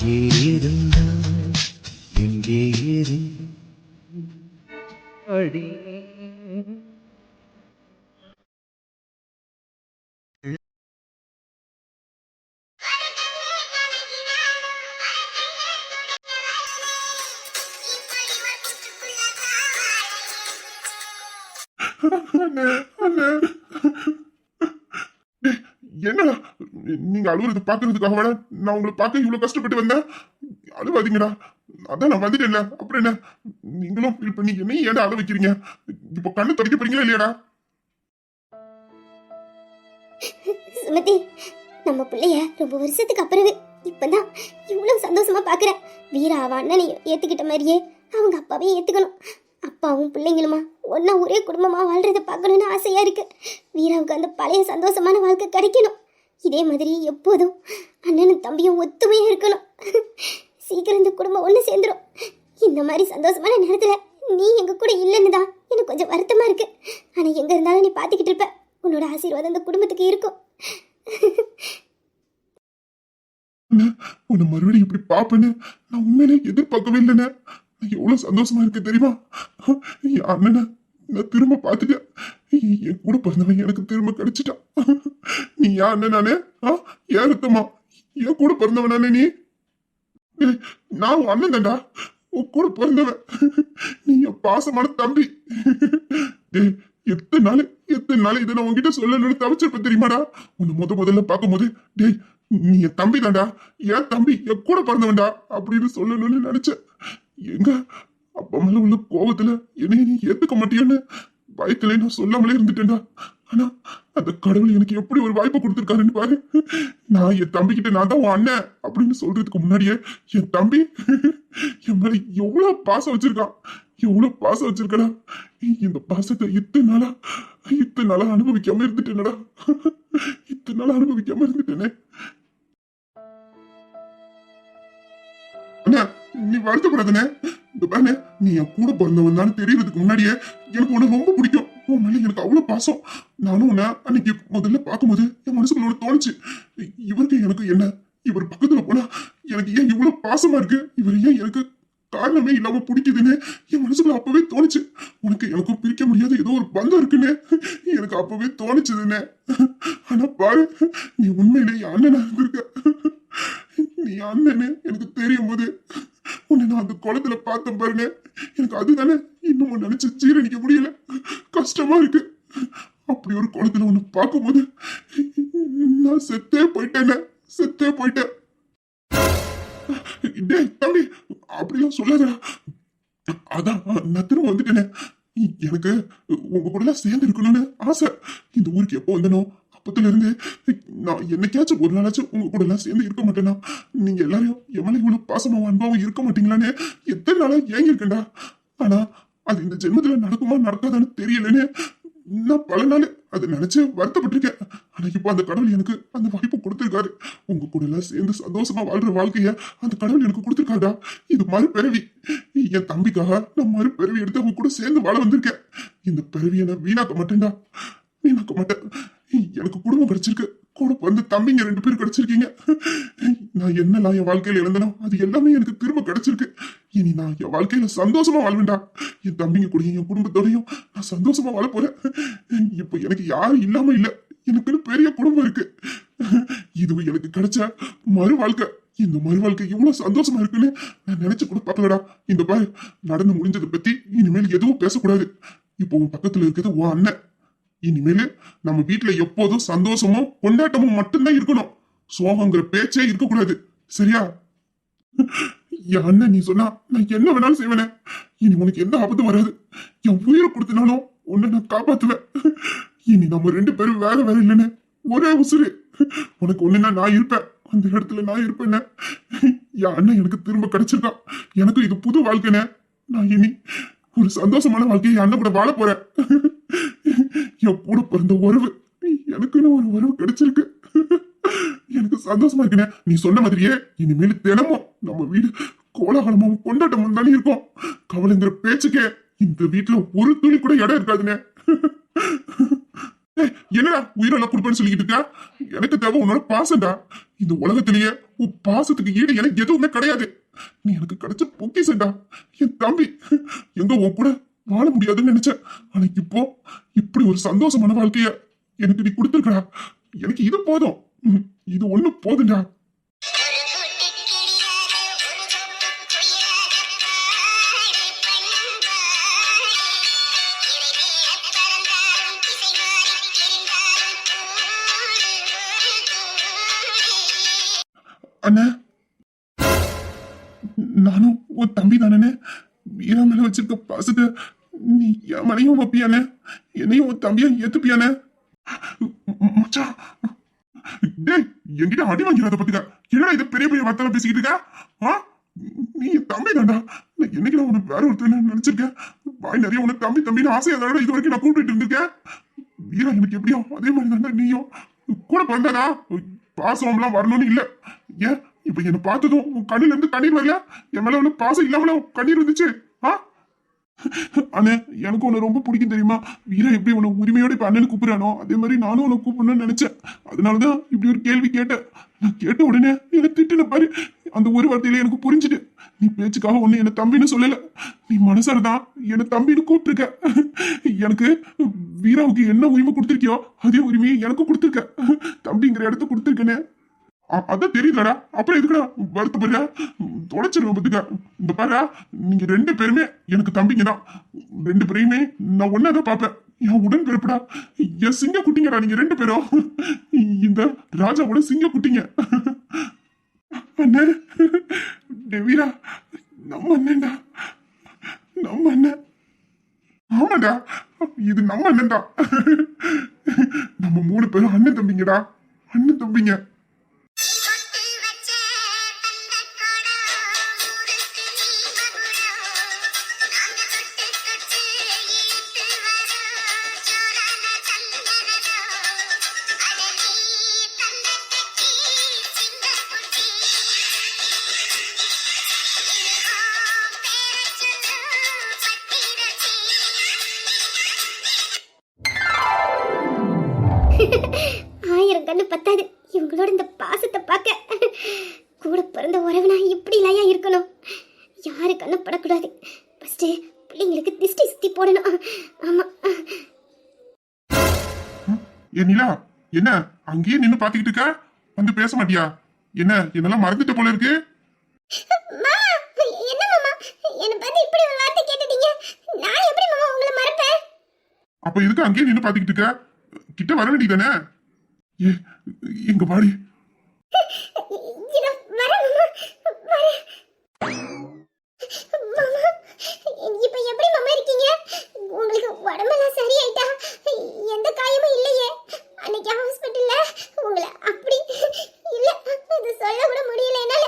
எங்கே இருந்தாய் எங்கே இரு அடி நீங்க அழுகுறது பாக்குறதுக்காக வேணா நான் உங்களை பார்க்க இவ்வளவு கஷ்டப்பட்டு வந்தேன். அழுவாதீங்கடா. அதான் நான் வந்துட்டேன்ல. அப்புறம் என்ன? நீங்களும் ஃபீல் நீங்க என்ன ஏன்டா அழ வைக்கிறீங்க? இப்ப கண்ணு தொடக்க போறீங்களா இல்லையாடா? சுமதி நம்ம பிள்ளைய ரொம்ப வருஷத்துக்கு அப்புறமே இப்பதான் இவ்வளவு சந்தோஷமா பாக்குறேன் வீரா அவ அண்ணனையும் ஏத்துக்கிட்ட மாதிரியே அவங்க அப்பாவையும் ஏத்துக்கணும். அப்பாவும் பிள்ளைங்களுமா ஒன்னா ஒரே குடும்பமா வாழ்றதை பார்க்கணும்னு ஆசையா இருக்கு. வீராவுக்கு அந்த பழைய சந்தோஷமான வாழ்க்கை கிடைக்கணும். இதே மாதிரி எப்போதும் அண்ணனும் தம்பியும் ஒத்துமையாக இருக்கணும். சீக்கிரம் இந்த குடும்பம் ஒன்று சேர்ந்துரும். இந்த மாதிரி சந்தோஷமான நேரத்தில் நீ எங்கள் கூட இல்லைன்னு தான் எனக்கு கொஞ்சம் வருத்தமாக இருக்குது ஆனால் எங்கே இருந்தாலும் நீ பார்த்துக்கிட்டு இருப்ப. உன்னோட ஆசீர்வாதம் இந்த குடும்பத்துக்கு இருக்கும். உன்னை மறுபடியும் இப்படி பார்ப்பேன்னு நான் உண்மையிலே எதிர்பார்க்கவே இல்லைண்ணே. எவ்வளோ சந்தோஷமா இருக்கு தெரியுமா? அண்ணனை நான் திரும்ப பார்த்துட்டேன். என் கூட பிறந்தவன் எனக்கு திரும்ப கிடைச்சிட்டான். நீ யா அண்ணன் நானே? ஆ ஏன் ரத்தமா என் கூட பிறந்தவன் நானே நீ? நான் உன் அண்ணன் தான்டா. உன் கூட பிறந்தவன். நீ என் பாசமான தம்பி. டேய் எத்தனை நாள் எத்தனை நாள் இதை நான் உன்கிட்ட சொல்லணும்னு தவிச்சிருப்பேன் தெரியுமாடா? உன்னை முத முதல்ல பார்க்கும்போது டேய் நீ என் தம்பி தான்டா. என் தம்பி என் கூட பிறந்தவன்டா அப்படின்னு சொல்லணும்னு நினைச்சேன். எங்க அப்பா மேல உள்ள கோபத்துல என்னைய நீ ஏத்துக்க மாட்டியான்னு பயத்துல நான் சொல்லாமலே இருந்துட்டேன்டா. ஆனா அந்த கடவுள் எனக்கு எப்படி ஒரு வாய்ப்பு கொடுத்துருக்காருன்னு பாரு. நான் என் தம்பிக்கிட்ட நான் தான் உன் அண்ணன் அப்படின்னு சொல்றதுக்கு முன்னாடியே என் தம்பி என் மேல எவ்வளவு பாசம் வச்சிருக்கான். எவ்வளவு பாசம் வச்சிருக்கடா. இந்த பாசத்தை இத்தனை நாளா இத்தனை நாளா அனுபவிக்காம இருந்துட்டேனடா. இத்தனை நாளா அனுபவிக்காம இருந்துட்டேனே. நீ வருத்தப்படாதனே இந்த பாருண்ணே நீ என் கூட பிறந்தவன் தான் தெரியறதுக்கு முன்னாடியே எனக்கு உன்னை ரொம்ப பிடிக்கும். உன் மேல எனக்கு அவ்வளவு பாசம். நானும் உன்னை அன்னைக்கு முதல்ல பார்க்கும்போது என் மனசுக்குள்ள தோணுச்சு. இவருக்கு எனக்கு என்ன? இவர் பக்கத்துல போனா எனக்கு ஏன் இவ்வளவு பாசமா இருக்கு? இவர் ஏன் எனக்கு காரணமே இல்லாம பிடிக்குதுன்னு என் மனசுக்குள்ள அப்பவே தோணுச்சு. உனக்கு எனக்கும் பிரிக்க முடியாத ஏதோ ஒரு பந்தம் இருக்குன்னு எனக்கு அப்பவே தோணுச்சுதுன்னு ஆனா பாரு நீ உண்மையிலே என் அண்ணனா இருந்திருக்க. நீ அண்ணனு எனக்கு தெரியும் போது உன்னை நான் அந்த குளத்துல பார்த்தேன் பாருங்க. எனக்கு அதுதானே இன்னும் நினைச்சு ஜீரணிக்க முடியல. கஷ்டமா இருக்கு. அப்படி ஒரு குளத்துல உன்னை பார்க்கும்போது நான் செத்தே போயிட்டேன். செத்தே போயிட்டேன். டேய் தம்பி அப்படிலாம் சொல்லாதடா. அதான் நான் திரும்ப வந்துட்டேனே. எனக்கு உங்க கூட எல்லாம் சேர்ந்து இருக்கணும்னு ஆசை. இந்த ஊருக்கு எப்போ வந்தனோ அப்பத்துல இருந்து நான் என்னைக்காச்சும் ஒரு நாளாச்சும் உங்க கூட எல்லாம் சேர்ந்து இருக்க மாட்டேனா? நீங்க எல்லாரையும் என் இவ்வளவு பாசமாவும் அன்பாவும் இருக்க மாட்டீங்களான்னு எத்தனை நாளா ஏங்கி இருக்கேன்டா ஆனா அது இந்த ஜென்மத்துல நடக்குமா நடக்காதான்னு தெரியலன்னு நான் பல நாள் அதை நினைச்சு வருத்தப்பட்டிருக்கேன். ஆனா இப்போ அந்த கடவுள் எனக்கு அந்த வாய்ப்பு கொடுத்துருக்காரு. உங்க கூட எல்லாம் சேர்ந்து சந்தோஷமா வாழ்ற வாழ்க்கைய அந்த கடவுள் எனக்கு கொடுத்துருக்காடா இது மறுபிறவி. என் தம்பிக்காக நான் மறுபிறவி எடுத்து அவங்க கூட சேர்ந்து வாழ வந்திருக்கேன். இந்த பிறவியை நான் வீணாக்க மாட்டேன்டா. வீணாக்க மாட்டேன். எனக்கு குடும்பம் கிடைச்சிருக்கு. கூட வந்து தம்பிங்க ரெண்டு பேரும் கிடைச்சிருக்கீங்க. நான் என்னெல்லாம் என் வாழ்க்கையில இழந்தனோ அது எல்லாமே எனக்கு திரும்ப கிடைச்சிருக்கு. இனி நான் என் வாழ்க்கையில சந்தோஷமா வாழ்வேண்டா. என் தம்பிங்க கூடயும் என் குடும்பத்தோடையும் நான் சந்தோஷமா வாழ போறேன். இப்போ எனக்கு யாரும் இல்லாம இல்ல. எனக்குன்னு பெரிய குடும்பம் இருக்கு. இது எனக்கு கிடைச்ச மறு வாழ்க்கை. இந்த மறு வாழ்க்கை இவ்வளவு சந்தோஷமா இருக்குன்னு நான் நினைச்சு கூட பார்க்கலடா. இந்த பாரு நடந்து முடிஞ்சதை பத்தி இனிமேல் எதுவும் பேசக்கூடாது. இப்போ உன் பக்கத்துல இருக்கிறது உன் அண்ணன். இனிமேல் நம்ம வீட்டுல எப்போதும் சந்தோஷமும் கொண்டாட்டமும் மட்டும்தான் இருக்கணும். சோகங்கிற பேச்சே இருக்கக்கூடாது. சரியா? என் அண்ணன் நீ சொன்னா நான் என்ன வேணாலும் செய்வேனே. இனி உனக்கு எந்த ஆபத்தும் வராது. என் உயிரை கொடுத்தனாலும் உன்னை நான் காப்பாத்துவேன். இனி நம்ம ரெண்டு பேரும் வேற வேற இல்லைன்னு ஒரே உசுறு. உனக்கு ஒண்ணுன்னா நான் இருப்பேன். அந்த இடத்துல நான் இருப்பேன்னு. என் அண்ணன் எனக்கு திரும்ப கிடைச்சிருக்கான். எனக்கு இது புது வாழ்க்கைனே நான் இனி ஒரு சந்தோஷமான வாழ்க்கையை என் அண்ணன் கூட வாழ போறேன். என் கூட பிறந்த உறவு. எனக்குன்னு ஒரு உறவு கிடைச்சிருக்கு. எனக்கு சந்தோஷமா இருக்குண்ணே நீ சொன்ன மாதிரியே இனிமேல் தினமும் நம்ம வீடு கோலாகலமும் கொண்டாட்டமும் தானே இருக்கும். கவலைங்கிற பேச்சுக்கே இந்த வீட்டுல ஒரு துளி கூட இடம் இருக்காதுனே. என்னடா உயிரெல்லாம் கொடுப்பேன்னு சொல்லிக்கிட்டு இருக்கா? எனக்கு தேவை உன்னோட பாசம்டா. இந்த உலகத்திலேயே உன் பாசத்துக்கு ஈடு எனக்கு எதுவுமே கிடையாது. நீ எனக்கு கிடைச்ச பொக்கிசண்டா என் தம்பி எங்க உன் கூட வாழ முடியாதுன்னு நினைச்சேன். ஆனா இப்போ இப்படி ஒரு சந்தோஷமான வாழ்க்கைய எனக்கு நீ கொடுத்துருக்கடா. எனக்கு இது போதும். இது ஒண்ணு போதும்டா. அண்ணா. நானும் உன் தம்பி தானே வீரா மேல வச்சிருக்க பாசத்தை நீ என் மனையும் வைப்பியானே என்னையும் உன் தம்பியா ஏத்துப்பியானே? ம- மச்சான் டேய் என்கிட்ட அடி வாங்கிறத பத்திக்கா என்னடா இது பெரிய பெரிய வார்த்தை பேசிக்கிட்டு இருக்கா? ஆ? நீ என் தம்பி தான்டா. நான் என்னைக்கு நான் உனக்கு வேற ஒருத்தர் நினைச்சிருக்கேன்? வாய் நிறைய உனக்கு தம்பி தம்பின்னு ஆசையா தானடா இது வரைக்கும் நான் கூப்பிட்டு இருந்திருக்கேன். வீரா எனக்கு எப்படியோ அதே மாதிரி தானே நீயும். கூட பிறந்தானா? பாசம்லாம் வரணும்னு இல்லை. ஏன்? இப்போ என்ன பார்த்ததும் உன் கண்ணுல இருந்து கண்ணீர் வரல. என் மேல உள்ள பாசம் இல்லாமல கண்ணீர் வந்துச்சு. அண்ணே எனக்கு உன்னை ரொம்ப பிடிக்கும் தெரியுமா? வீரா எப்படி உன்னை உரிமையோட இப்ப அண்ணன் கூப்பிடுறானோ அதே மாதிரி நானும் உன்னை கூப்பிடணும்னு நினைச்சேன். அதனாலதான் இப்படி ஒரு கேள்வி கேட்டேன். நான் கேட்ட உடனே என்னை திட்டுன பாரு. அந்த ஒரு வார்த்தையில எனக்கு புரிஞ்சுட்டு நீ பேச்சுக்காக ஒண்ணு என்ன தம்பின்னு சொல்லல. நீ மனசார தான் என்ன தம்பின்னு கூப்பிட்டுருக்க. எனக்கு வீராவுக்கு என்ன உரிமை கொடுத்துருக்கியோ அதே உரிமையை எனக்கும் கொடுத்துருக்க. தம்பிங்கிற இடத்த கொடுத்துருக்கனே. அதான் தெரியுதுலடா அப்புறம் எதுக்குடா வருத்தப்படுற தொலைச்சிருவேன் பத்துக்க இந்த பாரு நீங்க ரெண்டு பேருமே எனக்கு தம்பிங்க தான். ரெண்டு பேரையுமே நான் ஒன்னாதான் பார்ப்பேன். என் உடன் பிறப்புடா என் சிங்க குட்டிங்கடா நீங்க ரெண்டு பேரும். இந்த ராஜாவோட சிங்க குட்டிங்க. அண்ணே டேய் நம்ம அண்ணன்டா. நம்ம அண்ணன். ஆமாடா. இது நம்ம அண்ணன்டா. நம்ம மூணு பேரும் அண்ணன் தம்பிங்கடா. அண்ணன் தம்பிங்க. என்ன அங்கேயே நின்னு பாத்துக்கிட்டு இருக்க? வந்து பேச மாட்டியா? என்ன என்னெல்லாம் மறந்துட்ட போல இருக்கு? அப்ப எதுக்கு அங்கேயே நின்னு பாத்துக்கிட்டு இருக்க? கிட்ட வர வேண்டியதானே ஏ எங்க பாடி இதோ வரேன் மாமா வரேன் மாமா இப்ப எப்படி மாமா இருக்கீங்க உங்களுக்கு உடம்பெல்லாம் சரியாயிட்டா எந்த காயமும் இல்லையே அன்னைக்கு ஹாஸ்பிட்டல்ல உங்களை அப்படி இல்ல அது சொல்ல கூட முடியல என்னால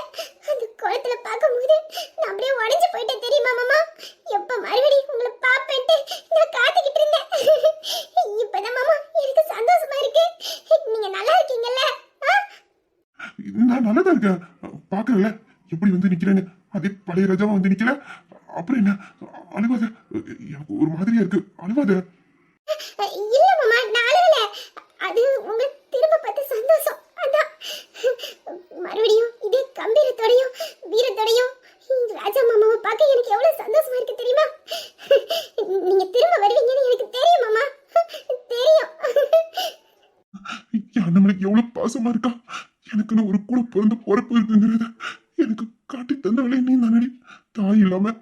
அந்த குளத்துல பார்க்கும்போது நான் அப்படியே உடைஞ்சு போயிட்டேன் தெரியுமா மாமா எப்ப மறுபடியும் உங்களை பாப்பேன்ட்டு நான் காத்துக்கிட்டு இருந்தேன் இப்பதான் மாமா எனக்கு சந்தோஷமா இருக்கு நீங்க நல்லா இருக்கீங்கல்ல ஆ நான் நல்லதா இருக்கேன் பாக்குறல எப்படி வந்து நிக்கிறேன்னு அதே பழைய ராஜாவா வந்து நிக்கல? அப்புறம் என்ன? அழுவாத. எனக்கு ஒரு மாதிரியா இருக்கு. அழுவாத. இல்ல மாமா நான் அழுகல அது உங்களை திரும்ப பார்த்த சந்தோஷம். அதான். மறுபடியும் இதே கம்பீரத்தோடையும் வீரத்தோடையும் ராஜா மாமாவை பார்க்க எனக்கு எவ்வளவு சந்தோஷமா இருக்கு தெரியுமா? நீங்க திரும்ப வருவீங்கன்னு எனக்கு தெரியும் மாமா. தெரியும். அண்ணனுக்கு எவ்வளவு பாசமா இருக்கா? எனக்குன்னு ஒரு கூட பிறந்த பொறுப்பு இருக்குங்கிறத எனக்கு காட்டி தந்தவளே நீ தானடி தாய் இல்லாம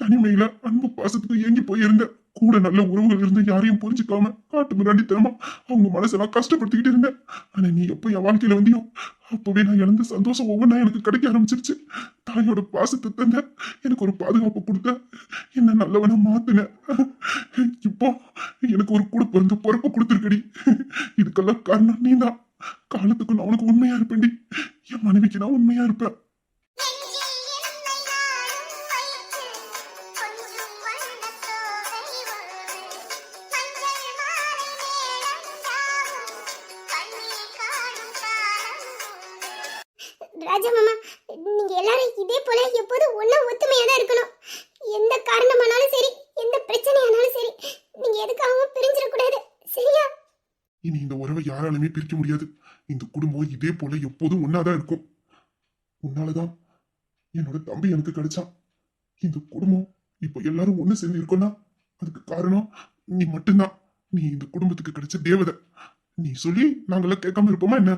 தனிமையில அன்பு பாசத்துக்கு ஏங்கி போயிருந்த கூட நல்ல உறவுகள் இருந்து யாரையும் புரிஞ்சுக்காம காட்டு முன்னாடி தினமா அவங்க மனசெல்லாம் கஷ்டப்படுத்திக்கிட்டு இருந்தேன் ஆனா நீ எப்ப என் வாழ்க்கையில வந்தியோ அப்பவே நான் இழந்த சந்தோஷம் ஒவ்வொன்றா எனக்கு கிடைக்க ஆரம்பிச்சிருச்சு. தாயோட பாசத்தை தந்த எனக்கு ஒரு பாதுகாப்பு கொடுத்த. என்ன நல்லவனை மாத்தின. இப்போ எனக்கு ஒரு கூட பிறந்த பொறுப்பு கொடுத்துருக்கடி. இதுக்கெல்லாம் காரணம் நீதான். காலத்துக்கு நான் உனக்கு உண்மையா இருப்பேன்டி. என் மனைவிக்கு நான் உண்மையா இருப்பேன். ராஜா மாமா நீங்க எல்லாரும் இதே போல எப்போதும் ஒன்னா ஒத்துமையா தான் இருக்கணும். எந்த காரணமானாலும் சரி எந்த பிரச்சனையானாலும் சரி நீங்க எதுக்காகவும் பிரிஞ்சிடக்கூடாது. சரியா? இனி இந்த உறவை யாராலுமே பிரிக்க முடியாது. இந்த குடும்பம் இதே போல எப்போதும் ஒன்னாதான் இருக்கும். உன்னாலதான் என்னோட தம்பி எனக்கு கிடைச்சான். இந்த குடும்பம் இப்போ எல்லாரும் ஒண்ணு சேர்ந்து இருக்கோம்னா அதுக்கு காரணம் நீ மட்டும்தான். நீ இந்த குடும்பத்துக்கு கிடைச்ச தேவதை. நீ சொல்லி நாங்கெல்லாம் கேட்காம இருப்போமா என்ன?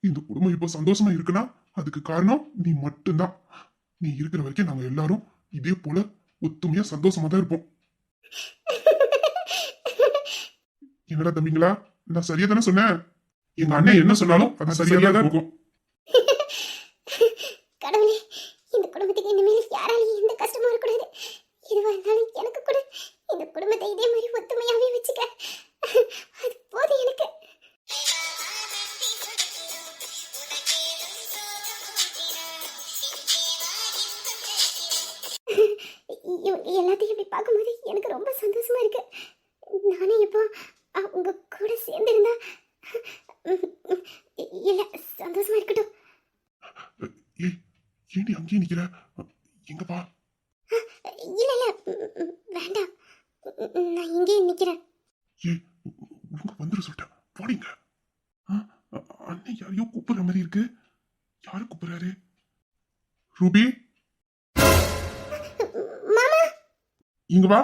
இந்த குடும்பம் இப்போ சந்தோஷமா இருக்குன்னா அதுக்கு காரணம் நீ மட்டும்தான். நீ இருக்கிற வரைக்கும் நாங்க எல்லாரும் இதே போல ஒத்துமையா சந்தோஷமா தான் இருப்போம். என்னடா தம்பிங்களா? நான் சரியா தானே சொன்னேன்? எங்க அண்ணன் என்ன சொன்னாலும் அது சரியா தான் இருக்கும். அங்கேயே நிக்கிற. எங்கப்பா? இல்ல இல்ல. ம், வேண்டாம். நான் இங்கேயே நிக்கிறேன். ஏ உங்க வந்துரு சொல்லிட்டேன் போடிங்க. அண்ணன் யாரையோ கூப்பிடுற மாதிரி இருக்கு. யாரு கூப்பிடுறாரு? ரூபி? மாமா? இங்க வா.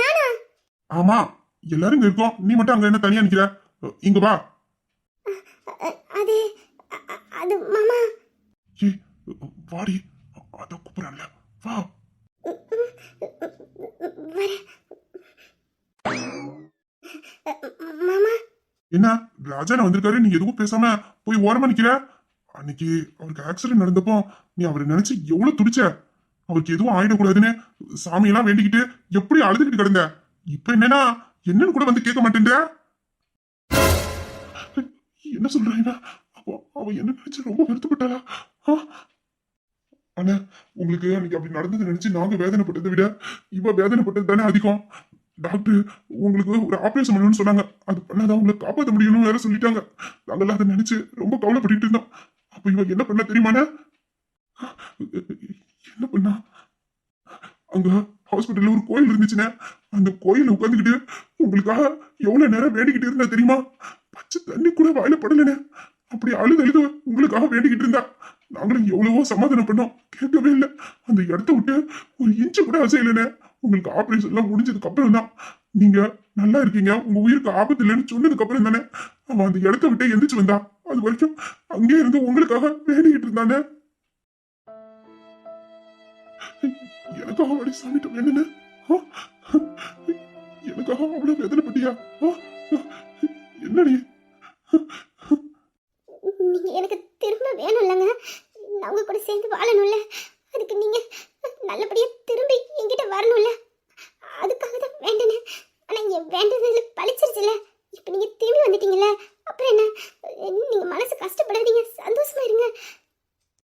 நானா? ஆமா எல்லாரும் இங்க இருக்கோம். நீ மட்டும் அங்க என்ன தனியா நிக்கிற. இங்க வா. அது அது மாமா. வாடி அதான் கூப்பிடுறான்ல. வா. என்ன ராஜான வந்திருக்காரு நீ எதுவும் பேசாம போய் ஓரமா நிக்கிற? அன்னைக்கு அவருக்கு ஆக்சிடென்ட் நடந்தப்போ நீ அவரை நினைச்சு எவ்வளவு துடிச்ச? அவருக்கு எதுவும் ஆயிடக்கூடாதுன்னு சாமியெல்லாம் வேண்டிக்கிட்டு எப்படி அழுதுகிட்டு கிடந்த? இப்ப என்னன்னா என்னன்னு கூட வந்து கேட்க மாட்டேன்ற? என்ன சொல்றாங்க அப்போ அவ என்ன நினைச்சு ரொம்ப வருத்தப்பட்டாளா? ஆனா உங்களுக்கு அன்னைக்கு அப்படி நடந்தது நினைச்சு நாங்க வேதனைப்பட்டதை விட இவ வேதனைப்பட்டது தானே அதிகம். டாக்டர் உங்களுக்கு ஒரு ஆபரேஷன் பண்ணணும்னு சொன்னாங்க. அது பண்ணாதான் உங்களை காப்பாற்ற முடியணும்னு வேற சொல்லிட்டாங்க. நாங்கெல்லாம் அதை நினைச்சு ரொம்ப கவலைப்பட்டுட்டு இருந்தோம். அப்ப இவ என்ன பண்ண தெரியுமாண்ண என்ன பண்ணா? அங்க ஹாஸ்பிட்டல்ல ஒரு கோயில் இருந்துச்சுன்னா அந்த கோயில உட்காந்துக்கிட்டு உங்களுக்காக எவ்வளவு நேரம் வேண்டிக்கிட்டு இருந்தா தெரியுமா? பச்சை தண்ணி கூட வாயில படலண்ணே. அப்படி அழுது அழுது உங்களுக்காக வேண்டிக்கிட்டு இருந்தா. நாங்களும் எவ்வளவோ சமாதானம் பண்ணோம். கேட்கவே இல்லை. அந்த இடத்த விட்டு ஒரு இன்ச்சு கூட அசையலண்ணே உங்களுக்கு ஆப்ரேஷன் எல்லாம் முடிஞ்சதுக்கு அப்புறம் தான். நீங்க நல்லா இருக்கீங்க. உங்க உயிருக்கு ஆபத்து இல்லைன்னு சொன்னதுக்கு அப்புறம் தானே. அவன் அந்த இடத்த விட்டு எந்திரிச்சு வந்தா. அது வரைக்கும் அங்கே இருந்து உங்களுக்காக வேண்டிக்கிட்டு இருந்தானே. எனக்காக அவளை சாமிட்டு வேணுன்னு எனக்காக அவ்வளவு வேதனை பட்டியா என்னடி? நீங்க எனக்கு திரும்ப வேணும் இல்லைங்க நான் உங்க கூட சேர்ந்து வாழணும்ல. அதுக்கு நீங்க நல்லபடியா திரும்பி என்கிட்ட வரணும்ல. அதுக்காக தான் வேண்டினேன். ஆனா என் வேண்டதில் பழிச்சிருச்சுல. இப்போ நீங்க திரும்பி வந்துட்டீங்கல்ல. அப்புறம் என்ன? நீங்க மனசு கஷ்டப்படாதீங்க. சந்தோஷமா இருங்க.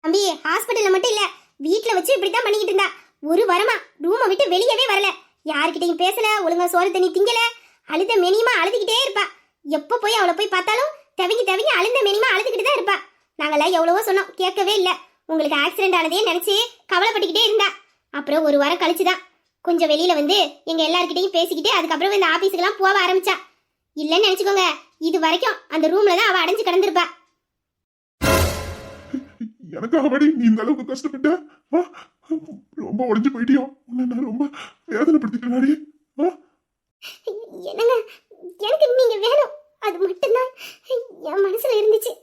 தம்பி ஹாஸ்பிட்டல்ல மட்டும் இல்ல. வீட்டில் வச்சு இப்படி தான் பண்ணிக்கிட்டு இருந்தா. ஒரு வாரமா ரூமை விட்டு வெளியவே வரல. யாருக்கிட்டையும் பேசல. ஒழுங்கா சோறு தண்ணி திங்கல. அழுத மெனியுமா அழுதுகிட்டே இருப்பா. எப்போ போய் அவளை போய் பார்த்தாலும் தவிங்கி தவிங்கி அழுந்த மெனிமா அழுதுகிட்டு தான் இருப்பா நாங்கெல்லாம் எவ்வளவோ சொன்னோம் கேட்கவே இல்லை. உங்களுக்கு ஆக்சிடென்ட் ஆனதே நினைச்சு கவலைப்பட்டுக்கிட்டே இருந்தா. அப்புறம் ஒரு வாரம் கழிச்சுதான். கொஞ்சம் வெளியில வந்து எங்க எல்லார்கிட்டயும் பேசிக்கிட்டு அதுக்கப்புறம் இந்த ஆபீஸுக்கெல்லாம் போக ஆரம்பிச்சா. இல்லைன்னு நினைச்சுக்கோங்க. இது வரைக்கும் அந்த ரூம்ல தான் அவ அடைஞ்சு கிடந்திருப்பா. எனக்காக படி நீ இந்த அளவுக்கு கஷ்டப்பட்ட? ரொம்ப உடைஞ்சு போயிட்டியோ. உன்னை ரொம்ப வேதனைப்படுத்திட்டேனாடி ஆ? என்னங்க? எனக்கு நீங்க வேணும். அது மட்டும்தான். என் மனசுல இருந்துச்சு.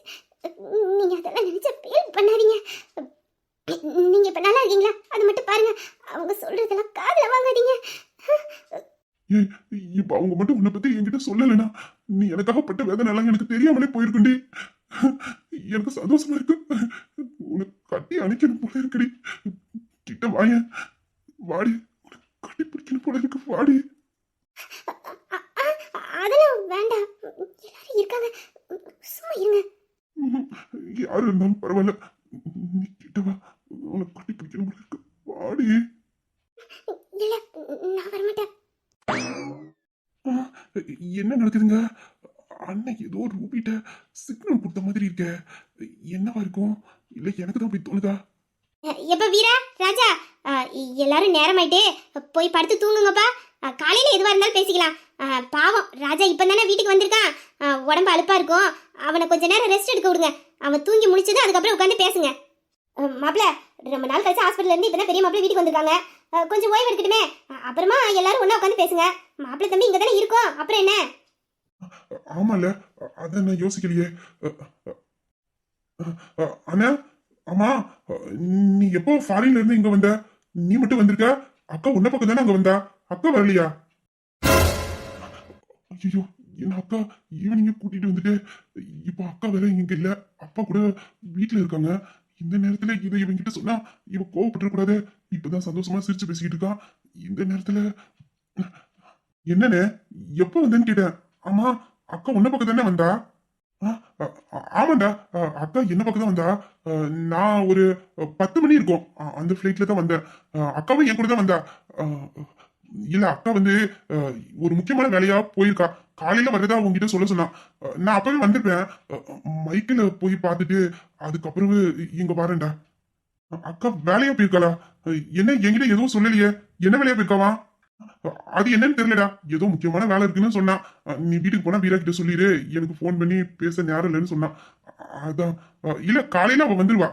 நீங்க அதெல்லாம் நினைச்சா ஃபீல் பண்ணாதீங்க. நீங்க இப்ப நல்லா இருக்கீங்களா? அது மட்டும் பாருங்க. அவங்க சொல்றதெல்லாம் காதுல வாங்காதீங்க. இப்ப அவங்க மட்டும் உன்னை பத்தி என்கிட்ட சொல்லலைனா நீ எனக்காக பட்ட வேதனை எல்லாம் எனக்கு தெரியாமலே போயிருக்குண்டி. எனக்கு சந்தோஷமா இருக்கு. உனக்கு கட்டி அணைக்கணும் போல இருக்குடி. கிட்ட வாய வாடி. உனக்கு கட்டி பிடிக்கணும் போல இருக்கு. வாடி. அதெல்லாம் வேண்டாம். எல்லாரும் இருக்காங்க. சும்மா இருங்க. யாரு இருந்தாலும் பரவாயில்ல. நீ கிட்ட வா உனக்கு கட்டி பிடிக்கணும் போல இருக்கு ஆ, என்ன நடக்குதுங்க? அண்ணன் ஏதோ ரூபிட்ட சிக்னல் கொடுத்த மாதிரி இருக்க. என்னவா இருக்கும்? இல்ல எனக்கு தான் அப்படி தோணுதா? எப்ப வீரா? ராஜா? எல்லாரும் நேரமாயிட்டு. போய் படுத்து தூங்குங்கப்பா. காலையில எதுவா இருந்தாலும் பேசிக்கலாம். பாவம். ராஜா இப்போ தானே வீட்டுக்கு வந்திருக்கான். உடம்பு அழுப்பாக இருக்கும். அவனை கொஞ்ச நேரம் ரெஸ்ட் எடுக்க விடுங்க. அவன் தூங்கி முடிச்சது அதுக்கப்புறம் உட்காந்து பேசுங்க. மாப்பிள்ள ரொம்ப நாள் கழிச்சு ஹாஸ்பிட்டல்ல இருந்து இப்போ பெரிய மாப்பிள்ள வீட்டுக்கு வந்திருக்காங்க. கொஞ்சம் ஓய்வு எடுக்கட்டுமே. அப்புறமா எல்லாரும் ஒன்றா உட்காந்து பேசுங்க. மாப்பிள்ள தம்பி இங்கே தானே இருக்கும். அப்புறம் என்ன? ஆமால அத நான் யோசிக்கலையே. அண்ணா அம்மா நீ எப்போ ஃபாரின்ல இருந்து இங்க வந்த? நீ மட்டும் வந்திருக்க? அக்கா உன்ன பக்கம் தானே அங்க வந்தா? அக்கா வரலையா? ஐயோ என் அக்கா ஈவினிங்க கூட்டிட்டு வந்துட்டு இப்போ அக்கா வேற இங்க இல்ல அப்பா கூட வீட்டுல இருக்காங்க. இந்த நேரத்துல இதை இவங்கிட்ட சொன்னா இவ கோவப்பட்டுறக்கூடாது. இப்பதான் சந்தோஷமா சிரிச்சு பேசிக்கிட்டு இருக்கா இந்த நேரத்துல என்னன்னு எப்போ வந்தேன்னு கேட்டேன். ஆமா அக்கா உன்ன பக்கம் தானே வந்தா? ஆமாண்டா அக்கா என்ன பக்கம் தான் வந்தா? நான் ஒரு பத்து மணி இருக்கும். அந்த ஃப்ளைட்ல தான் வந்தேன். அக்காவும் என் கூட தான் வந்தா. இல்ல அக்கா வந்து ஒரு முக்கியமான வேலையா போயிருக்கா. காலையில வர்றதா உங்ககிட்ட சொல்ல சொன்னா. நான் அப்பவே வந்திருப்பேன். மைக்கில் போய் பார்த்துட்டு அதுக்கப்புறம் இங்க பாருண்டா அக்கா வேலையா போயிருக்காளா? என்ன என்கிட்ட எதுவும் சொல்லலையே. என்ன வேலையா போயிருக்காவா? அது என்னன்னு தெரியலடா. ஏதோ முக்கியமான வேலை இருக்குன்னு சொன்னா. நீ வீட்டுக்கு போனா வீரா கிட்ட சொல்லிடு எனக்கு ஃபோன் பண்ணி பேச நேரம் இல்லைன்னு சொன்னான் அதான். இல்ல காலையில அவ வந்துருவா.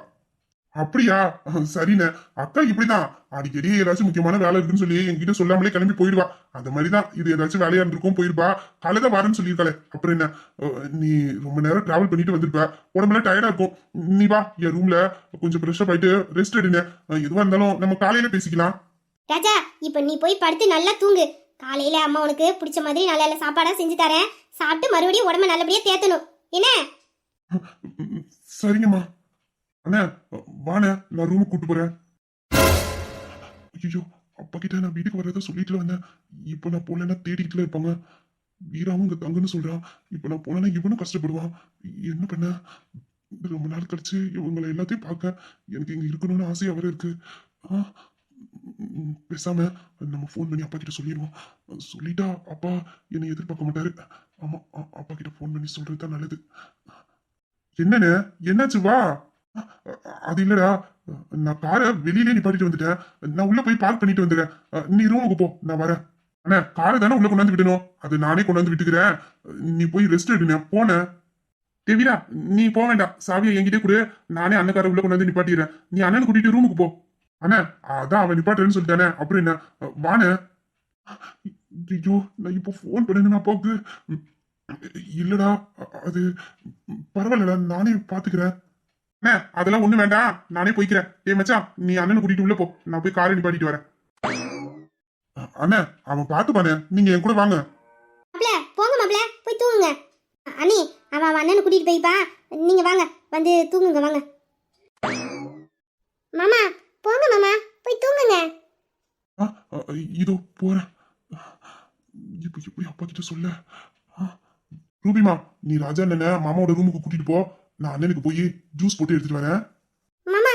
அப்படியா? சரிண்ணே. அக்கா இப்படிதான். அடிக்கடி ஏதாச்சும் முக்கியமான வேலை இருக்குன்னு சொல்லி என்கிட்ட சொல்லாமலே கிளம்பி போயிடுவா. அந்த மாதிரிதான். இது ஏதாச்சும் வேலையா இருந்திருக்கும் போயிருப்பா. காலையில தான் வரேன்னு சொல்லியிருக்காளே. அப்புறம் என்ன? நீ ரொம்ப நேரம் டிராவல் பண்ணிட்டு வந்திருப்ப. உடம்புல டயர்டா இருக்கும். நீ வா என் ரூம்ல கொஞ்சம் ஃப்ரெஷ்ஷப் ஆயிட்டு ரெஸ்ட் எடுங்க எதுவா இருந்தாலும் நம்ம காலையில பேசிக்கலாம். ராஜா இப்போ நீ போய் படுத்து நல்லா தூங்கு. காலையில அம்மா உனக்கு பிடிச்ச மாதிரி நல்ல நல்ல சாப்பாடா செஞ்சு தரேன். சாப்பிட்டு மறுபடியும் உடம்ப நல்லபடியா தேத்தணும். என்ன? சரிங்கம்மா. அண்ணா வாண்ணே நான் ரூமுக்கு கூட்டு போறேன். ஐயோ அப்பா கிட்ட நான் வீட்டுக்கு வரத சொல்லிட்டு வந்தேன். இப்போ நான் போலன்னா தேடிக்கிட்டுல இருப்பாங்க. வீராவும் இங்க தங்குன்னு சொல்றான் இப்போ நான் போலன்னா இவனும் கஷ்டப்படுவான் என்ன பண்ண? ரொம்ப நாள் கழிச்சு இவங்களை எல்லாத்தையும் பார்க்க எனக்கு இங்க இருக்கணும்னு ஆசையா வர இருக்கு. ஆ, பேசாம நம்ம ஃபோன் பண்ணி அப்பா கிட்ட சொல்லிடுவோம். சொல்லிட்டா அப்பா என்னை எதிர்பார்க்க மாட்டாரு. ஆமா அப்பா கிட்ட ஃபோன் பண்ணி சொல்றது தான் நல்லது. என்னண்ணே? என்னாச்சு? வா. அது இல்லடா. நான் காரை வெளியிலே நிப்பாட்டிட்டு வந்துட்டேன். நான் உள்ள போய் பார்க் பண்ணிட்டு வந்துடுறேன். நீ ரூமுக்கு போ. நான் வரேன். அண்ணா காரை தானே உள்ள கொண்டாந்து விடணும்? அது நானே கொண்டாந்து விட்டுக்கிறேன். நீ போய் ரெஸ்ட் எடுங்க போன தேவிரா நீ போக வேண்டாம். சாவியை என்கிட்ட கொடு. நானே அண்ணக்காரை உள்ள கொண்டாந்து நிப்பாட்டிடுறேன். நீ அண்ணனை கூட்டிட்டு ரூமுக்கு போ. அண்ணா அதான் அவன் நிப்பாட்டுறேன்னு சொல்லிட்டானே. அப்புறம் என்ன? வானே. ஐயோ நான் இப்போ ஃபோன் பண்ணணும் அப்பாவுக்கு இல்லடா அது பரவாயில்லடா நானே பாத்துக்கிறேன் அண்ணே அதெல்லாம் ஒண்ணு வேண்டாம் நானே போய்க்கிறேன். ஏ மச்சான் நீ அண்ணனை கூட்டிட்டு உள்ள போ. நான் போய் காரை நிப்பாட்டிட்டு வரேன். அண்ணே அவன் பாத்துப்பானே நீங்க என் கூட வாங்க. மாப்ள போங்க மாப்ள போய் தூங்குங்க. அண்ணி அவன் அவன் அண்ணனை கூட்டிட்டு போய்ப்பா. நீங்க வாங்க. வந்து தூங்குங்க வாங்க. மாமா போங்க மாமா. போய் தூங்குங்க. இதோ போறேன். இப்ப எப்படி அப்பா கிட்ட சொல்ல. ரூபிமா நீ ராஜா அண்ணனை மாமாவோட ரூமுக்கு கூட்டிட்டு போ. நான் அண்ணனுக்கு போய் ஜூஸ் போட்டு எடுத்துட்டு வரேன். மாமா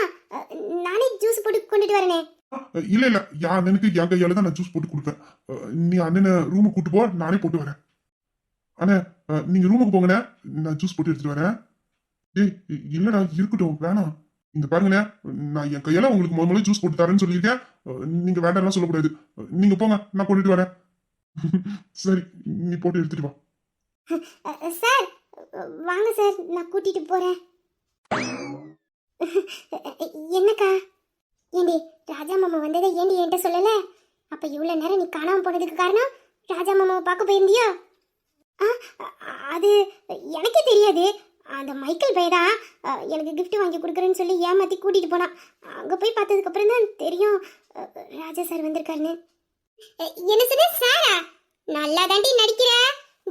நானே ஜூஸ் போட்டு கொண்டுட்டு வரேனே. இல்ல இல்ல. என் அண்ணனுக்கு என் கையால தான் நான் ஜூஸ் போட்டு கொடுப்பேன். நீ அண்ணனை ரூமுக்கு கூட்டு போ நானே போட்டு வரேன். அண்ணே நீங்க ரூமுக்கு போங்கண்ணே. நான் ஜூஸ் போட்டு எடுத்துட்டு வரேன். ஏய் இல்லடா இருக்கட்டும் வேணாம். இந்த பாருங்கண்ணே நான் என் கையால உங்களுக்கு முதல்ல முதல்ல ஜூஸ் போட்டு தரேன்னு சொல்லியிருக்கேன். நீங்க வேண்டாம்லாம் சொல்லக்கூடாது. நீங்க போங்க நான் கொண்டுட்டு வரேன். சரி நீ போட்டு எடுத்துட்டு வா. சார் வாங்க சார் நான் கூட்டிட்டு போறேன். என்னக்கா? ஏண்டி ராஜா மாமா வந்ததை ஏண்டி என்கிட்ட சொல்லல? அப்ப இவ்வளவு நேரம் நீ காணாம போனதுக்கு காரணம் ராஜா மாமாவை பார்க்க போயிருந்தியோ? ஆ அது எனக்கே தெரியாது. அந்த மைக்கேல் பையதா எனக்கு கிஃப்ட் வாங்கி கொடுக்குறேன்னு சொல்லி ஏமாத்தி கூட்டிட்டு போனான். அங்க போய் பார்த்ததுக்கு அப்புறம் தான் தெரியும் ராஜா சார் வந்திருக்காருன்னு. என்ன சொன்ன? சாரா? நல்லா தாண்டி நடிக்கிற?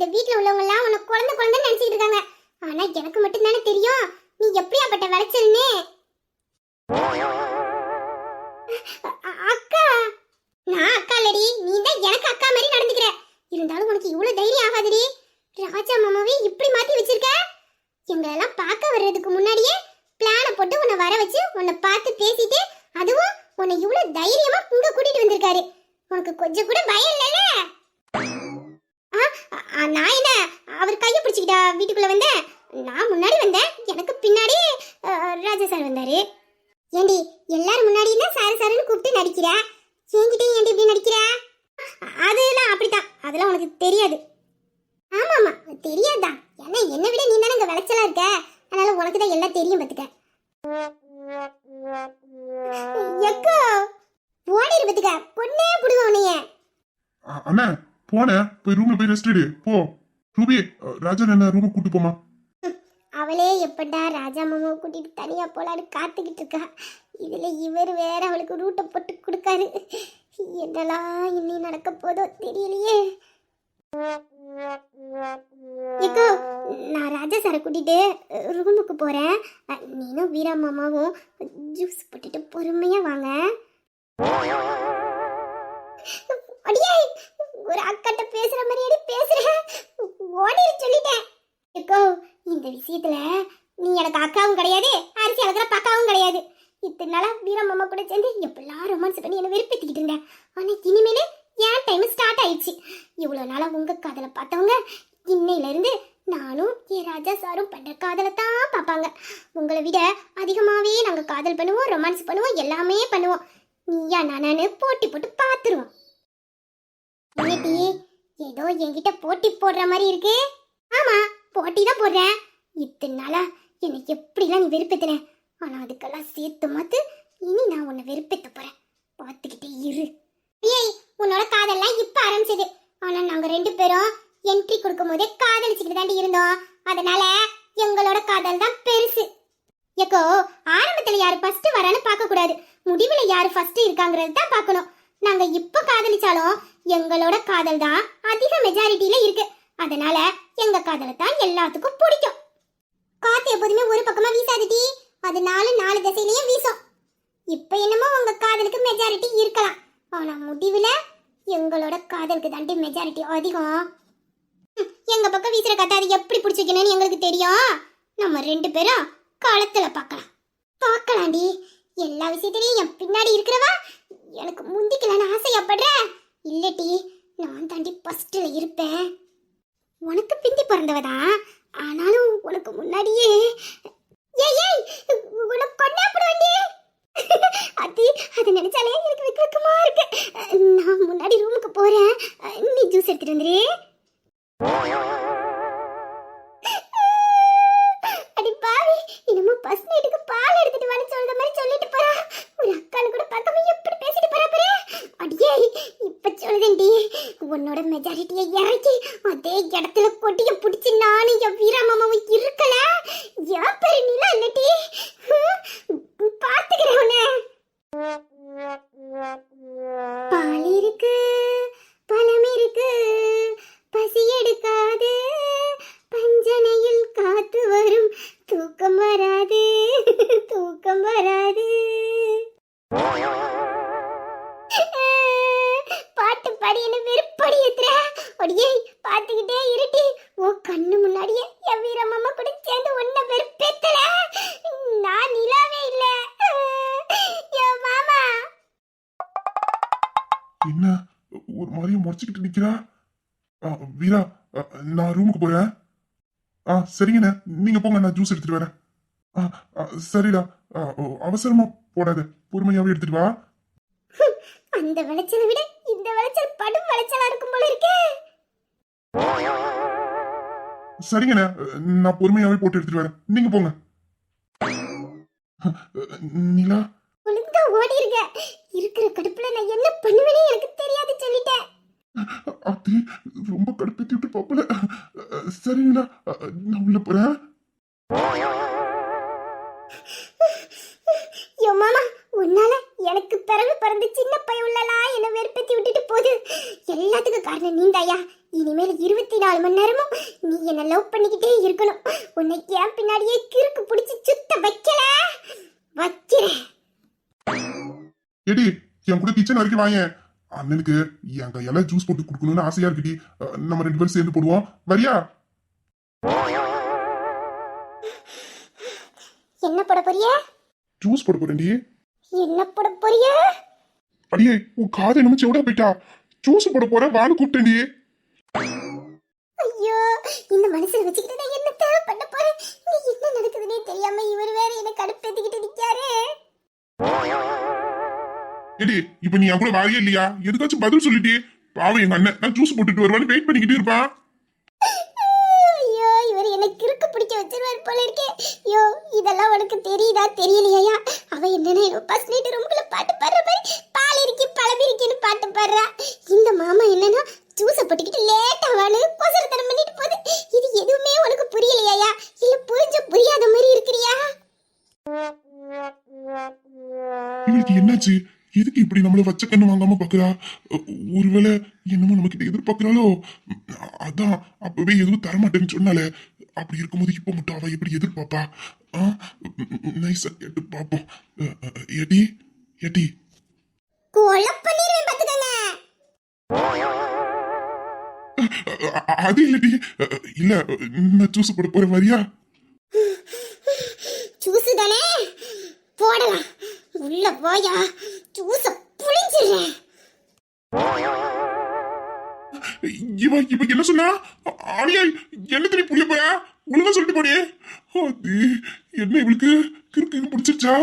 இந்த வீட்ல உள்ளவங்க எல்லாம் உன்னை குழந்தை குழந்தை நினைச்சிட்டு இருக்காங்க. ஆனா எனக்கு மட்டும் தானே தெரியும். நீ எப்படியாப்பட்ட விளைச்சல்னு? அக்கா நான் அக்கா இல்லடி. நீ தான் எனக்கு அக்கா மாதிரி நடந்துக்கிற. இருந்தாலும் உனக்கு இவ்வளவு தைரியம் ஆகாதுடி. ராஜா மாமாவே இப்படி மாத்தி வச்சிருக்க? எங்களெல்லாம் பார்க்க வர்றதுக்கு முன்னாடியே பிளான போட்டு உன்னை வர வச்சு உன்னை பார்த்து பேசிட்டு அதுவும் உன்னை இவ்வளவு தைரியமா இங்க கூட்டிட்டு வந்திருக்காரு. உனக்கு கொஞ்சம் கூட பயம் இல்லை நான் என்ன? அவர் கையை பிடிச்சிக்கிட்டா வீட்டுக்குள்ளே வந்தேன் நான் முன்னாடி வந்தேன். எனக்கு பின்னாடி ராஜா சார் வந்தார். ஏண்டி எல்லாரும் முன்னாடினா சார் சாருன்னு கூப்பிட்டு நடிக்கிற? என்கிட்டயும் ஏண்டி இப்படி நடிக்கிற? அதெல்லாம் அப்படித்தான். அதெல்லாம் உனக்கு தெரியாது. ஆமாம் ஆமாம் தெரியாதான் ஏன்னா என்னை விட நீ தானே இங்கே விளைச்சலாக இருக்க? அதனால உனக்கு தான் எல்லாம் தெரியும் பார்த்துக்க எக்கோ ஓடிடு பார்த்துக்க பொண்ணே பிடுவோம் உன்னைய. அண்ணா போனேன் போய் ரூம்ல போய் ரெஸ்ட் எடு. போ. ரூபி ராஜா என்ன ரூமுக்கு கூட்டு போமா அவளே எப்படா ராஜா மாமாவை கூட்டிட்டு தனியா போலான்னு காத்துக்கிட்டு இருக்கா. இதுல இவர் வேற அவளுக்கு ரூட்டை போட்டு கொடுக்காரு. என்னெல்லாம் இன்னி நடக்க போதோ தெரியலையே. ஏக்கோ நான் ராஜா சாரை கூட்டிட்டு ரூமுக்கு போறேன். நீனும் வீரா மாமாவும் ஜூஸ் போட்டுட்டு பொறுமையா வாங்க. அடியே ஒரு அக்கட்ட பேசுற மாதிரி பேசுறேன் ஓடி சொல்லிட்டேன். இருக்கோ இந்த விஷயத்துல நீ எனக்கு அக்காவும் கிடையாது அரிசி அளக்கிற பக்காவும் கிடையாது. இத்தனை நாளா வீரமாமா கூட சேர்ந்து எப்பெல்லாம் ரொமான்ஸ் பண்ணி என்ன வெறுப்பேத்திக்கிட்டு இருந்தேன் ஆனா இனிமேலே ஏன் டைம் ஸ்டார்ட் ஆயிடுச்சு. இவ்வளோ நாளாக உங்கள் காதலை பார்த்தவங்க இன்னையிலேருந்து நானும் என் ராஜா சாரும் பண்ணுற காதலை தான் பார்ப்பாங்க. உங்களை விட அதிகமாகவே நாங்கள் காதல் பண்ணுவோம் ரொமான்ஸ் பண்ணுவோம் எல்லாமே பண்ணுவோம். நீயா நானு போட்டி போட்டு பார்த்துருவோம். என்னடி ஏதோ என்கிட்ட போட்டி போடுற மாதிரி இருக்கு? ஆமா போட்டி தான் போடுறேன். இத்தனை நாளா என்னை எப்படிலாம் நீ வெறுப்பேத்தின? ஆனா அதுக்கெல்லாம் சேர்த்து மாத்து இனி நான் உன்னை வெறுப்பேத்த போறேன். பார்த்துக்கிட்டே இரு. ஏய் உன்னோட காதல்லாம் இப்ப ஆரம்பிச்சது. ஆனா நாங்க ரெண்டு பேரும் என்ட்ரி கொடுக்கும் போதே காதலிச்சுக்கிட்டு தாண்டி இருந்தோம். அதனால எங்களோட காதல் தான் பெருசு. ஏக்கோ ஆரம்பத்துல யாரு ஃபர்ஸ்ட் வரான்னு பார்க்க கூடாது முடிவுல யாரு ஃபர்ஸ்ட் இருக்காங்கிறது தான் பார்க்கணும். நாங்க இப்ப காதலிச்சாலும் எங்களோட காதல் தான் அதிக மெஜாரிட்டியில இருக்கு. அதனால எங்க காதலை தான் எல்லாத்துக்கும் பிடிக்கும். காத்து எப்போதுமே ஒரு பக்கமா வீசாதுடி அது நாலு நாலு திசையிலயும் வீசும். இப்ப என்னமோ உங்க காதலுக்கு மெஜாரிட்டி இருக்கலாம். ஆனா முடிவுல எங்களோட காதலுக்கு தாண்டி மெஜாரிட்டி அதிகம். எங்க பக்கம் வீசுற காத்து அது எப்படி பிடிச்சிக்கணும்னு எங்களுக்கு தெரியும். நம்ம ரெண்டு பேரும் காலத்துல பார்க்கலாம். பார்க்கலாம்டி எல்லா விஷயத்திலையும் என் பின்னாடி இருக்கிறவா? எனக்கு முந்திக்கலான்னு ஆசையப்படுற இல்லடி நான் தாண்டி ஃபஸ்ட்டில் இருப்பேன். உனக்கு பிந்தி பிறந்தவதா? ஆனாலும் உனக்கு முன்னாடியே ஏய் ஏய் உனக்கு கொண்டா அது அது நினைச்சாலே எனக்கு வெக்க வெக்கமா இருக்கு. நான் முன்னாடி ரூமுக்கு போறேன். நீ ஜூஸ் எடுத்துட்டு வந்துரு. அடி பாவி என்னமோ பஸ் நைட்டுக்கு பால் எடுத்துட்டு வான்னு சொல்ற மாதிரி சொல்லிட்டு போறா. ஒரு அக்கானு கூட பார்க்காம எப்படி பேசிட்டு போறா பாரு. அடியே இப்ப சொல்லுதேன்டி உன்னோட மெஜாரிட்டியை இறக்கி அதே இடத்துல கொட்டிய பிடிச்சி நானும் என் வீரமாமாவும் இருக்கல. என் பெரு நிலா இல்லட்டி பார்த்துக்கிறேன் உன்னை. சரிங்கண்ணே. நீங்க போங்க நான் ஜூஸ் எடுத்துட்டு வரேன். சரிடா. அவசரமா போடாத. பொறுமையாவே எடுத்துட்டு வா. அந்த விளைச்சலை விட இந்த விளைச்சல் படும் விளைச்சலா இருக்கும் போல இருக்கே. சரிங்கண்ணே. நான் பொறுமையாவே போட்டு எடுத்துட்டு வரேன். நீங்க போங்க. நிலா? ஒழுங்கா ஓடி இருக்க இருக்கிற கடுப்புல நான் என்ன பண்ணுவேனே எனக்கு தெரியாது சொல்லிட்டேன். அது ரொம்ப கடுப்பேத்தி விட்டு பாப்பல சரிங்களா நான் உள்ள போறேன். மாமா உன்னால எனக்கு பிறகு பிறந்து சின்ன பையன் உள்ளலாம் என்ன வெறுப்பேத்தி விட்டுட்டு போகுது. எல்லாத்துக்கும் காரணம் நீந்தாயா. இனிமேல் இருபத்தி நாலு மணி நேரமும் நீ என்ன லவ் பண்ணிக்கிட்டே இருக்கணும். உன்னை ஏன் பின்னாடியே கிறுக்கு பிடிச்சி சுத்த வைக்கல. வைக்கிறேன் எடி என் கூட கிச்சன் வரைக்கும் வாங்க அண்ணனுக்கு என் கையால ஜூஸ் போட்டு கொடுக்கணும்னு ஆசையா இருக்குடி. நம்ம ரெண்டு பேரும் சேர்ந்து போடுவோம். வரியா? என்ன போட போறிய? ஜூஸ் போட போறேன்டி. என்ன போட போறிய? அடியே உன் காது என்னமோ செவிடா போயிட்டா. ஜூஸ் போட போற வான்னு கூப்பிட்டேன்டி. ஐயோ இந்த மனசுல வச்சுக்கிட்டு நான் என்ன தேவை பண்ண போறேன்? என்ன நடக்குதுன்னே தெரியாம இவர் வேற என்ன கடுப்பேத்திக்கிட்டு நிக்காரு. எடி இப்ப நீ என் கூட வாரியே இல்லையா? எதுக்காச்சும் பதில் சொல்லிட்டி. பாவம் எங்க அண்ணன். நான் ஜூஸ் போட்டுட்டு வருவான்னு வெயிட் பண்ணிக்கிட்டு இருப்பான் ஐயோ இவர் என்ன கிறுக்கு பிடிக்க வச்சு வச்சிருவார் போல இருக்கே. ஐயோ இதெல்லாம் உனக்கு தெரியுதா தெரியலையா? அவ என்னன்னா ஃபர்ஸ்ட் நைட் ரூமுக்குள்ள பாட்டு பாடுற மாதிரி பால் இருக்கி பழம் இருக்கின்னு பாட்டு பாடுறா. இந்த மாமா என்னன்னா ஜூஸ போட்டுக்கிட்டு லேட்டா வாழு கொசரத்தனம் பண்ணிட்டு போகுது. இது எதுவுமே உனக்கு புரியலையா இல்ல புரிஞ்ச புரியாத மாதிரி இருக்கிறியா? இவளுக்கு என்னாச்சு? எதுக்கு இப்படி நம்மள வச்ச கண்ணு வாங்காம பாக்குறா? ஒருவேளை என்னமோ நம்ம கிட்ட எதிர்பார்க்கறாளோ? அதான் அப்பவே எதுவும் தரமாட்டேன்னு சொன்னாலே அப்படி இருக்கும்போது இப்ப மட்டும் அவ எப்படி எதிர்பார்ப்பா? நைஸா கேட்டு பாப்போம். அ, அ, அது இல்லடி. இல்ல நான் ஜூஸ் போட போறேன் வரியா? ஜூஸ் தானே? போடலாம். உள்ள போயா? ஜூஸ புளிஞ்சிடுறேன் இவ இவ என்ன சொன்னா? ஆலியா என்ன தெரியும் புரிய போயா ஒழுங்கா சொல்லிட்டு போடியே அது என்ன இவளுக்கு? கிறுக்கு பிடிச்சிருச்சா?